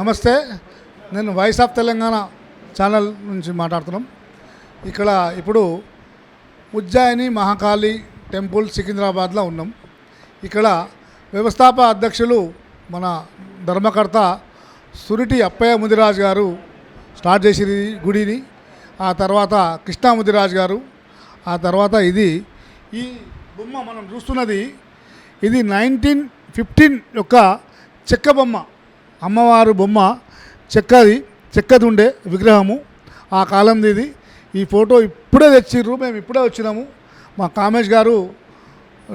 నమస్తే. నేను voice of Telangana channel నుంచి మాట్లాడుతున్నాం. ఇక్కడ ఇప్పుడు ఉజ్జాయిని మహాకాళి టెంపుల్ సికింద్రాబాద్లో ఉన్నాం. ఇక్కడ వ్యవస్థాప అధ్యక్షులు మన ధర్మకర్త సురిటి అప్పయ్య ముదిరాజ్ గారు స్టార్ట్ చేసిరి గుడిని. ఆ తర్వాత కృష్ణా ముదిరాజ్ గారు. ఆ తర్వాత ఇది ఈ బొమ్మ మనం చూస్తున్నది. ఇది నైన్టీన్ ఫిఫ్టీన్ యొక్క చెక్క బొమ్మ. అమ్మవారు బొమ్మ చెక్కది చెక్కది ఉండే విగ్రహము ఆ కాలంది ఇది ఈ ఫోటో ఇప్పుడే తెచ్చిర్రు మేము ఇప్పుడే వచ్చినాము. మా కామేష్ గారు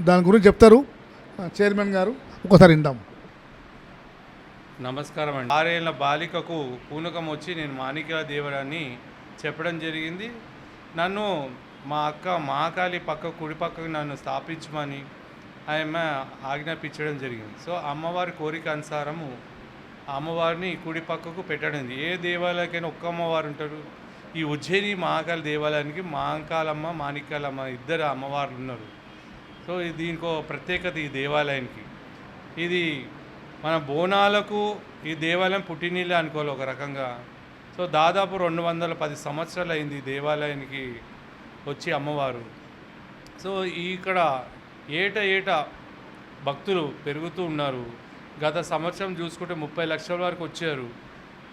దాని గురించి చెప్తారు. చైర్మన్ గారు ఒకసారి విందాము నమస్కారం అండి. ఆరేళ్ళ బాలికకు పూనకం వచ్చి నేను మాణిక్య దేవుడని చెప్పడం జరిగింది. నన్ను మా అక్క మహాకాళి పక్క కుడి పక్కకు నన్ను స్థాపించమని ఆమె ఆజ్ఞాపించడం జరిగింది. సో అమ్మవారి కోరిక అనుసారము అమ్మవారిని కుడి పక్కకు పెట్టడం ఏ దేవాలయకైనా ఒక్క అమ్మవారు ఉంటారు. ఈ ఉజ్జయిని మహాకాళ దేవాలయానికి మహాకాలమ్మ మాణికాలమ్మ ఇద్దరు అమ్మవార్లు ఉన్నారు. సో దీనికి దీనికో ప్రత్యేకత ఈ దేవాలయానికి. ఇది మన బోనాలకు ఈ దేవాలయం పుట్టినీళ్ళే అనుకోవాలి ఒక రకంగా. సో దాదాపు రెండు వందల పది సంవత్సరాలు అయింది ఈ దేవాలయానికి వచ్చి అమ్మవారు. సో ఇక్కడ ఏట ఏట భక్తులు పెరుగుతూ ఉన్నారు. గత సంవత్సరం చూసుకుంటే ముప్పై లక్షల వరకు వచ్చారు.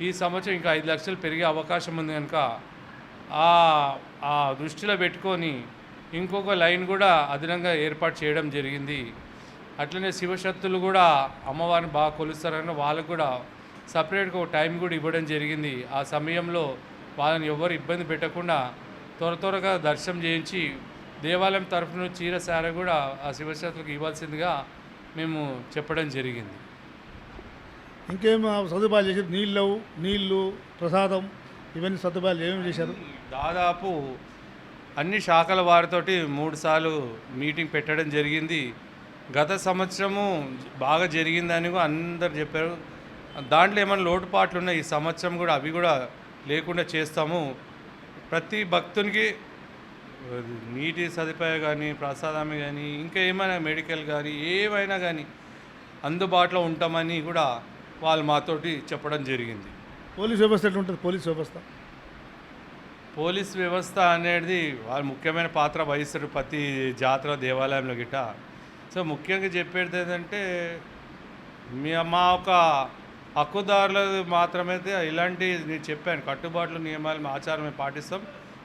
ఈ సంవత్సరం ఇంకా ఐదు లక్షలు పెరిగే అవకాశం ఉంది కనుక ఆ దృష్టిలో పెట్టుకొని ఇంకొక లైన్ కూడా అదనంగా ఏర్పాటు చేయడం జరిగింది. అట్లనే శివశక్తులు కూడా అమ్మవారిని బాగా కొలుస్తారని వాళ్ళకు కూడా సపరేట్గా ఒక టైం కూడా ఇవ్వడం జరిగింది. ఆ సమయంలో వాళ్ళని ఎవరు ఇబ్బంది పెట్టకుండా త్వర త్వరగా దర్శనం చేయించి దేవాలయం తరఫున చీర సార కూడా ఆ శివశక్తులకు ఇవ్వాల్సిందిగా మేము చెప్పడం జరిగింది. ఇంకేం సదుపాయాలు చేశారు నీళ్ళు నీళ్ళు ప్రసాదం ఇవన్నీ సదుపాయాలు ఏమేమి చేశారు? దాదాపు అన్ని శాఖల వారితోటి మూడుసార్లు మీటింగ్ పెట్టడం జరిగింది. గత సంవత్సరము బాగా జరిగిందని కూడా అందరు చెప్పారు. దాంట్లో ఏమైనా లోటుపాట్లు ఉన్నాయి? ఈ సంవత్సరం కూడా అవి కూడా లేకుండా చేస్తాము. ప్రతి భక్తునికి నీటి సదుపాయం కానీ ప్రసాదం కానీ ఇంకా ఏమైనా మెడికల్ కానీ ఏమైనా కానీ అందుబాటులో ఉంటామని కూడా వాళ్ళు మాతోటి చెప్పడం జరిగింది. పోలీస్ వ్యవస్థ ఎట్లుంటుంది? పోలీస్ వ్యవస్థ? పోలీస్ వ్యవస్థ అనేది వాళ్ళు ముఖ్యమైన పాత్ర వహిస్తారు ప్రతి జాతర దేవాలయంలో గిట సో ముఖ్యంగా చెప్పేది ఏంటంటే మీ మా ఒక హక్కుదారులు మాత్రమైతే ఇలాంటి నేను చెప్పాను కట్టుబాట్లు నియమాలు ఆచారం మేము పాటిస్తాం.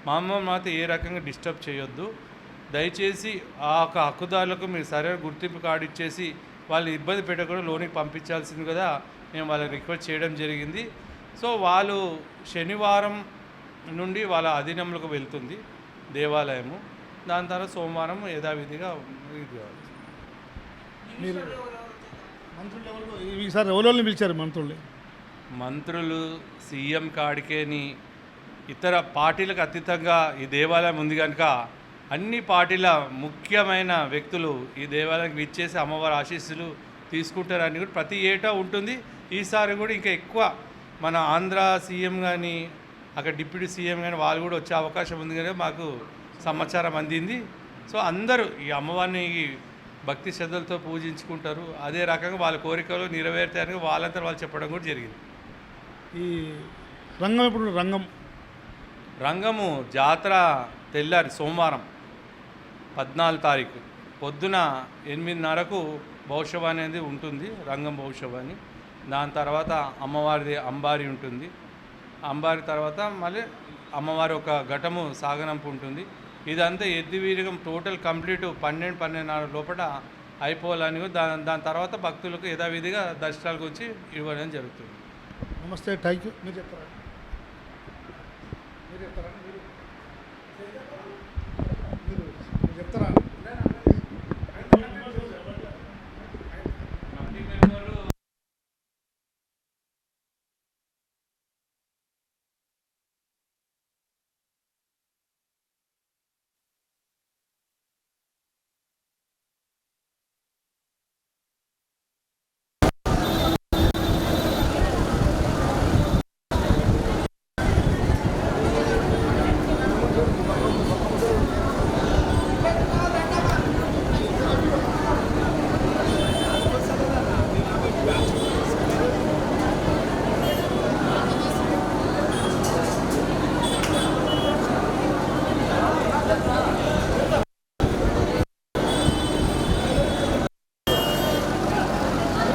మా అమ్మ మాత్రం ఏ రకంగా డిస్టర్బ్ చేయొద్దు. దయచేసి ఆ యొక్క హక్కుదారులకు మీరు సరైన గుర్తింపు కార్డు ఇచ్చేసి వాళ్ళు ఇబ్బంది పెట్టకుండా లోనికి పంపించాల్సింది కదా. మేము వాళ్ళకి రిక్వెస్ట్ చేయడం జరిగింది. సో వాళ్ళు శనివారం నుండి వాళ్ళ అధీనంలోకి వెళ్తుంది దేవాలయము. దాని తర్వాత సోమవారం యథావిధిగా ఇది. మీరు ఎవరోళ్ళని పిలిచారు మంత్రులు మంత్రులు సీఎం కాడికేని ఇతర పార్టీలకు అతీతంగా ఈ దేవాలయం ఉంది కనుక అన్ని పార్టీల ముఖ్యమైన వ్యక్తులు ఈ దేవాలయానికి విచ్చేసి అమ్మవారి ఆశీస్సులు తీసుకుంటారని కూడా ప్రతి ఏటా ఉంటుంది. ఈసారి కూడా ఇంకా ఎక్కువ మన ఆంధ్ర సీఎం కానీ అక్కడ డిప్యూటీ సీఎం కానీ వాళ్ళు కూడా వచ్చే అవకాశం ఉంది కానీ మాకు సమాచారం అందింది. సో అందరూ ఈ అమ్మవారిని భక్తి శ్రద్ధలతో పూజించుకుంటారు. అదే రకంగా వాళ్ళ కోరికలు నెరవేరుతాయని వాళ్ళంతా వాళ్ళు చెప్పడం కూడా జరిగింది. ఈ రంగం ఇప్పుడు రంగం. రంగము జాతర తెల్లారి సోమవారం. పద్నాలుగు తారీఖు. పొద్దున ఎనిమిదిన్నరకు భవిష్యవ అనేది ఉంటుంది రంగం భవిష్యవ అని దాని తర్వాత అమ్మవారిది అంబారి ఉంటుంది. అంబారి తర్వాత మళ్ళీ అమ్మవారి ఒక ఘటము సాగనంపు ఉంటుంది. ఇదంతా ఎద్దు వీరగం టోటల్ కంప్లీట్ పన్నెండు పన్నెండున్నర లోపల అయిపోవాలని దాని దాని తర్వాత భక్తులకు యథావిధిగా దర్శనాలకు వచ్చి ఇవ్వడం జరుగుతుంది. నమస్తే థ్యాంక్ యూ మీరు చెప్తారా? మీరు చెప్తారా?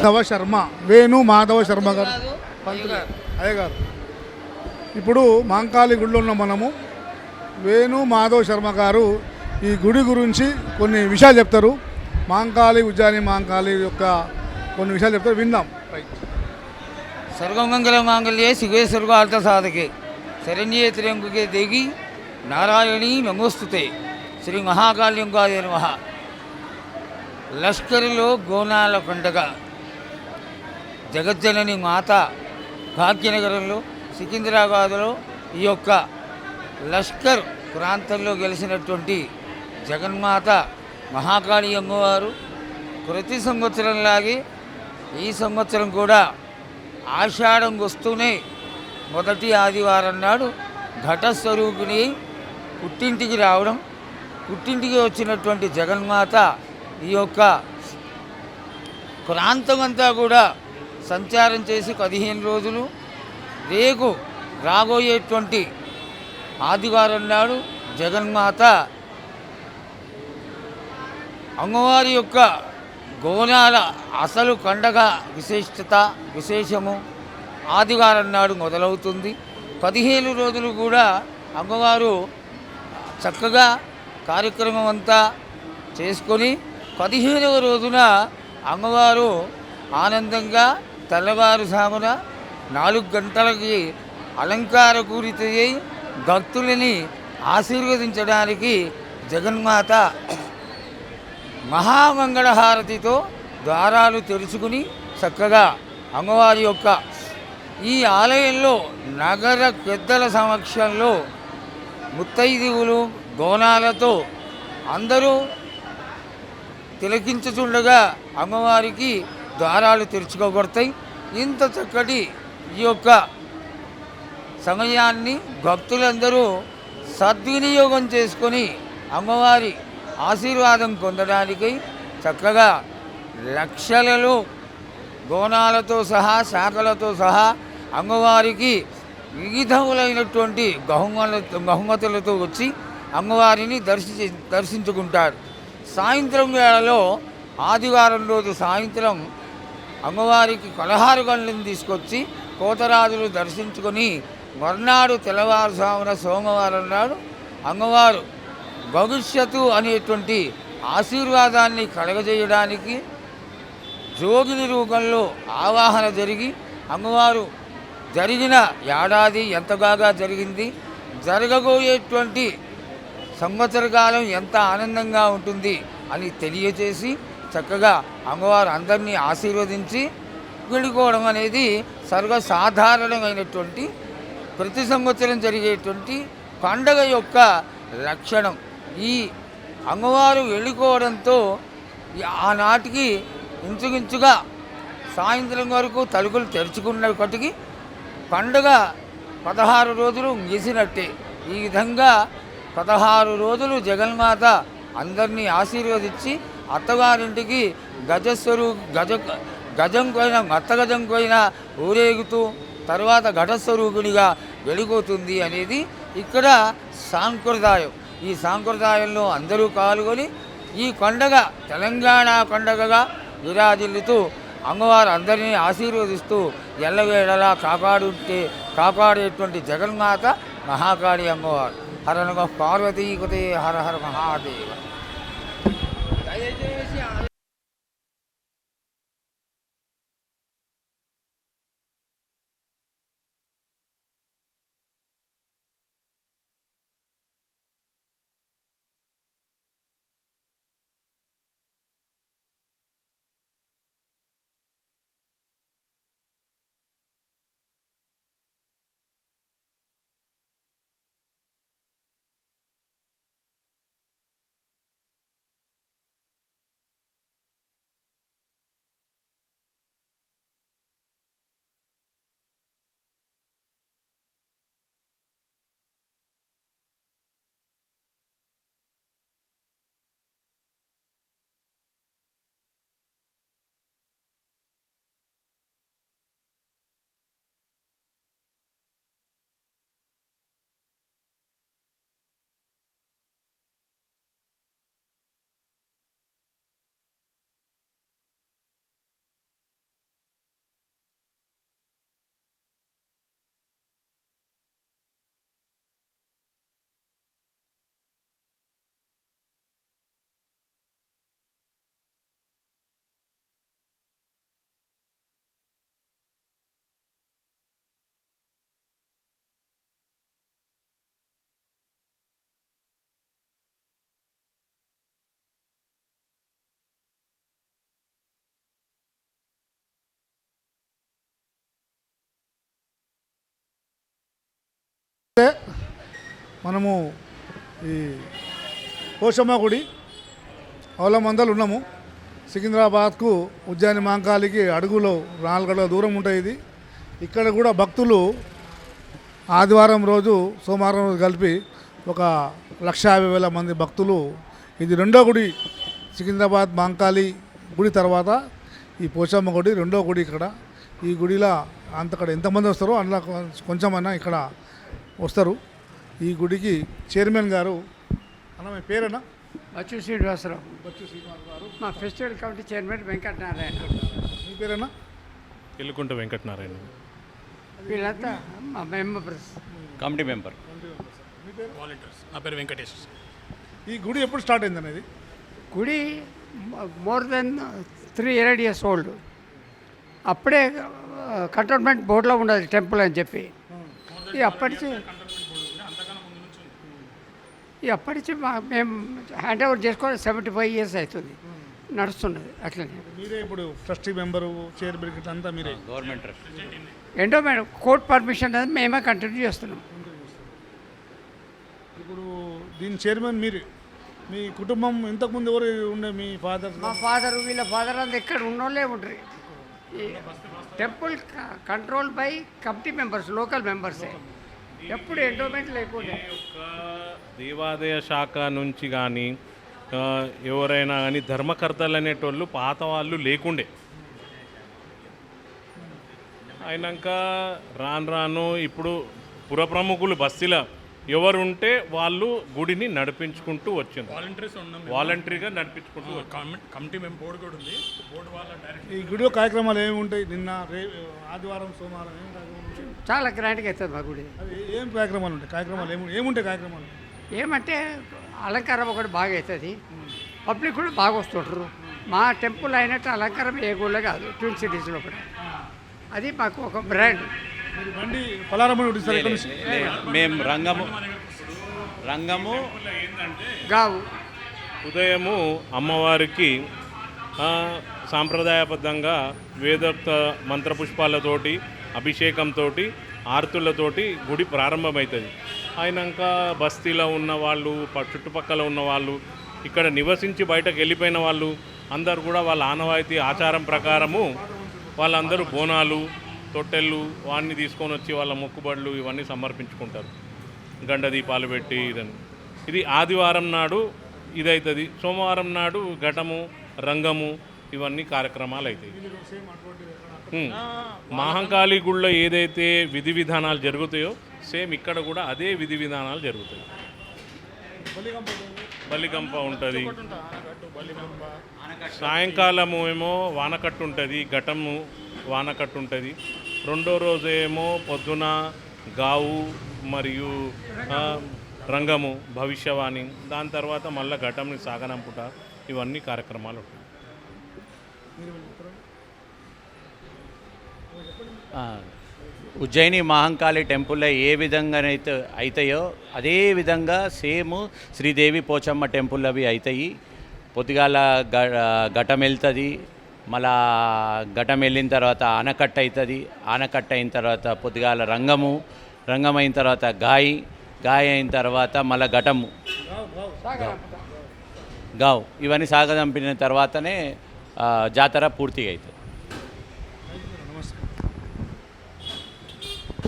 మాధవ శర్మ వేణు మాధవ శర్మ గారు. పంతులు అయ్య గారు ఇప్పుడు మాంకాళి గుడిలో ఉన్న మనము వేణు మాధవ శర్మ గారు ఈ గుడి గురించి కొన్ని విషయాలు చెప్తారు. మాంకాళి ఉజ్జాని మాంకాళి యొక్క కొన్ని విషయాలు చెప్తారు. విందాం. సర్వమంగళ మాంగళ్యే శివే సర్వార్థ సాధకే శరణ్యే త్ర్యంబకే దేగి నారాయణి నమోస్తుతే. శ్రీ మహాకాళ్యంగాయ నమ. లష్కరులో గోనాల పండగ. జగజ్జనని మాత భాగ్యనగరంలో సికింద్రాబాద్లో ఈ యొక్క లష్కర్ ప్రాంతంలో గెలిచినటువంటి జగన్మాత మహాకాళి అమ్మవారు ప్రతి సంవత్సరంలాగే ఈ సంవత్సరం కూడా ఆషాఢం వస్తూనే మొదటి ఆదివారం నాడు ఘటస్వరూపిణి పుట్టింటికి రావడం పుట్టింటికి వచ్చినటువంటి జగన్మాత ఈ యొక్క ప్రాంతమంతా కూడా సంచారం చేసి పదిహేను రోజులు రేపు రాబోయేటువంటి ఆదివారం నాడు జగన్మాత అమ్మవారి యొక్క గోనాల అసలు పండగ విశిష్టత విశేషము ఆదివారం నాడు మొదలవుతుంది. పదిహేను రోజులు కూడా అమ్మవారు చక్కగా కార్యక్రమం అంతా చేసుకొని పదిహేనవ రోజున అమ్మవారు ఆనందంగా తెల్లవారుజామున నాలుగు గంటలకి అలంకారపూరితయ్యి భక్తులని ఆశీర్వదించడానికి జగన్మాత మహామంగళహారతితో ద్వారాలు తెరుచుకుని చక్కగా అమ్మవారి యొక్క ఈ ఆలయంలో నగర పెద్దల సమక్షంలో ముత్తైదువులు గోనాలతో అందరూ తిలకించుచుండగా అమ్మవారికి ద్వారాలు తెరుచుకోబడతాయి. ఇంత చక్కటి ఈ యొక్క సమయాన్ని భక్తులందరూ సద్వినియోగం చేసుకొని అమ్మవారి ఆశీర్వాదం పొందడానికి చక్కగా లక్షలలో గోణాలతో సహా శాఖలతో సహా అమ్మవారికి వివిధములైనటువంటి బహుమల బహుమతులతో వచ్చి అమ్మవారిని దర్శి దర్శించుకుంటారు. సాయంత్రం వేళలో ఆదివారం రోజు సాయంత్రం అమ్మవారికి పలహారు గంటలను తీసుకొచ్చి కోతరాజులు దర్శించుకొని మర్నాడు తెల్లవారుజామున సోమవారం నాడు అమ్మవారు భవిష్యత్తు అనేటువంటి ఆశీర్వాదాన్ని కలగజేయడానికి జోగిని రూపంలో ఆవాహన జరిగి అమ్మవారు జరిగిన ఏడాది ఎంతగాగా జరిగింది జరగబోయేటువంటి సంవత్సర కాలం ఎంత ఆనందంగా ఉంటుంది అని తెలియజేసి చక్కగా అమ్మవారు అందరినీ ఆశీర్వదించి వెళ్ళిపోవడం అనేది సర్వసాధారణమైనటువంటి ప్రతి సంవత్సరం జరిగేటువంటి పండగ యొక్క లక్షణం. ఈ అమ్మవారు వెళ్ళుకోవడంతో ఆనాటికి ఇంచుమించుగా సాయంత్రం వరకు తలుపులు తెరుచుకున్నప్పటికీ పండుగ పదహారు రోజులు ముగిసినట్టే. ఈ విధంగా పదహారు రోజులు జగన్మాత అందరినీ ఆశీర్వదించి అత్తగారింటికి గజస్వరు గజ గజం పోయిన మత్తగజం పోయిన ఊరేగుతూ తర్వాత ఘటస్వరూపునిగా వెలిగోతుంది అనేది ఇక్కడ సాంప్రదాయం. ఈ సాంప్రదాయంలో అందరూ పాల్గొని ఈ పండగ తెలంగాణ పండగగా విరాజిల్లుతూ అమ్మవారు అందరినీ ఆశీర్వదిస్తూ ఎల్లవేళలా కాపాడుంటే కాపాడేటువంటి జగన్మాత మహాకాళి అమ్మవారు. హర పార్వతీకృతే హర హర మహాదేవ. Ayayay! మనము ఈ పోషమ్మ గుడి మందలు ఉన్నాము. సికింద్రాబాద్కు ఉజ్జయిని మాంకాలికి అడుగులో నాలుగు దూరం ఉంటుంది ఇది. ఇక్కడ కూడా భక్తులు ఆదివారం రోజు సోమవారం రోజు కలిపి ఒక లక్ష యాభై వేల మంది భక్తులు ఇది రెండో గుడి. సికింద్రాబాద్ మాంకాళి గుడి తర్వాత ఈ పోచమ్మ గుడి రెండో గుడి ఇక్కడ. ఈ గుడిలో అంతక్కడ ఎంతమంది వస్తారో అందులో కొంచెమైనా ఇక్కడ వస్తారు. ఈ గుడికి చైర్మన్ గారు అన్న మీ పేరేనా? బచ్చు శ్రీనివాసరావు. మా ఫెస్టివల్ కమిటీ చైర్మన్ వెంకటనారాయణ. మీ పేరేనా? ఎల్లుకుంట వెంకటనారాయణ. వీళ్ళంతా మా మెంబర్స్. Committee member. నా పేరు వెంకటేష్. ఈ గుడి ఎప్పుడు స్టార్ట్ అయింది అనేది? గుడి more than three hundred years old. అప్పుడే కంటోన్మెంట్ బోర్డులో ఉండదు టెంపుల్ అని చెప్పి. ఈ అప్పటి నుంచి ఈ అప్పటి నుంచి మా మేము హ్యాండ్ ఓవర్ చేసుకొని సెవెంటీ ఫైవ్ ఇయర్స్ అవుతుంది. నడుస్తున్నది అట్లనే. మీరే ఇప్పుడు ట్రస్టీ మెంబరు చైర్మన్ అంతా మీరే? Government trust. ఏంటో మేడం కోర్ట్ పర్మిషన్ అనేది మేమే కంటిన్యూ చేస్తున్నాం. ఇప్పుడు దీని చైర్మన్ మీరు మీ కుటుంబం ఇంతకుముందు ఎవరు ఉండే మీ ఫాదర్ మా ఫాదర్ వీళ్ళ ఫాదర్ అంతా ఇక్కడ ఉన్నోళ్ళే ఉంటారు ఈ temple control by committee members local మెంబర్సే ఎప్పుడు ఎండోమెంట్ లేకుండా ఒక దేవాదాయ శాఖ నుంచి కానీ ఎవరైనా కానీ ధర్మకర్తలు అనేటోళ్ళు పాత వాళ్ళు లేకుండే. అయినాక రాను రాను ఇప్పుడు పురప్రముఖులు బస్తీల ఎవరుంటే వాళ్ళు గుడిని నడిపించుకుంటూ వచ్చింది వాలంటీర్స్ ఉన్నాం వాలంటరీగా నడిపించుకుంటూ. కమిటీ మేము బోర్డు కూడా ఉంది. బోర్డు వాళ్ళ డైరెక్ట్ ఈ గుడిలో కార్యక్రమాలు ఏమి ఉంటాయి? నిన్న రే ఆదివారం సోమవారం ఏం? చాలా గ్రాండ్గా అవుతుంది మా గుడి. అది ఏం కార్యక్రమాలు ఉంటాయి? కార్యక్రమాలు ఏమి ఏముంటాయి కార్యక్రమాలు? ఏమంటే అలంకారం ఒకటి బాగా అవుతుంది. పబ్లిక్ కూడా బాగా వస్తుంటారు మా టెంపుల్ అయినట్టు అలంకారం ఏ గుళ్ళో కాదు. ట్విన్ సిటీస్లో కూడా అది మాకు ఒక బ్రాండ్ బండి పలారమ్మ సార్ ఇక్కడ నుంచి? మేము రంగము రంగము గావు. ఉదయము అమ్మవారికి ఆ, సాంప్రదాయబద్ధంగా వేదోక్త మంత్రపుష్పాలతోటి అభిషేకంతో ఆర్తులతోటి గుడి ప్రారంభమవుతుంది అయినాక బస్తీలో ఉన్న వాళ్ళు చుట్టుపక్కల ఉన్న వాళ్ళు ఇక్కడ నివసించి బయటకు వెళ్ళిపోయిన వాళ్ళు అందరు కూడా వాళ్ళ ఆనవాయితీ ఆచారం ప్రకారము వాళ్ళందరూ బోనాలు తొట్టెళ్ళు వాడిని తీసుకొని వచ్చి వాళ్ళ మొక్కుబడులు ఇవన్నీ సమర్పించుకుంటారు. గండ దీపాలు పెట్టి ఇదని. ఇది ఆదివారం నాడు ఇదవుతుంది సోమవారం నాడు ఘటము రంగము ఇవన్నీ కార్యక్రమాలు అవుతాయి మహంకాళి గుళ్ళో ఏదైతే విధి విధానాలు జరుగుతాయో సేమ్ ఇక్కడ కూడా అదే విధి విధానాలు జరుగుతాయి. బలిగంప ఉంటుంది. సాయంకాలము ఏమో వానకట్టు ఉంటుంది ఘటము వానకట్టు ఉంటుంది. రెండో రోజు ఏమో పొద్దున గావు మరియు రంగము భవిష్యవాణి దాని తర్వాత మళ్ళీ ఘటంని సాగనంపుట ఇవన్నీ కార్యక్రమాలు ఉంటాయి. ఉజ్జయిని మహంకాళి టెంపుల్లో ఏ విధంగానైతే అవుతాయో అదే విధంగా సేమ్ శ్రీదేవి పోచమ్మ టెంపుల్ అవి అవుతాయి పొద్దుగాల ఘటం వెళ్తుంది. మళ్ళా ఘటం వెళ్ళిన తర్వాత ఆనకట్ట అవుతుంది. ఆనకట్ట అయిన తర్వాత పొద్దుగాల రంగము రంగం అయిన తర్వాత గాయి గాయ అయిన తర్వాత మళ్ళా ఘటము. గావ్. ఇవన్నీ సాగదంపిన తర్వాతనే జాతర పూర్తిగా అవుతుంది.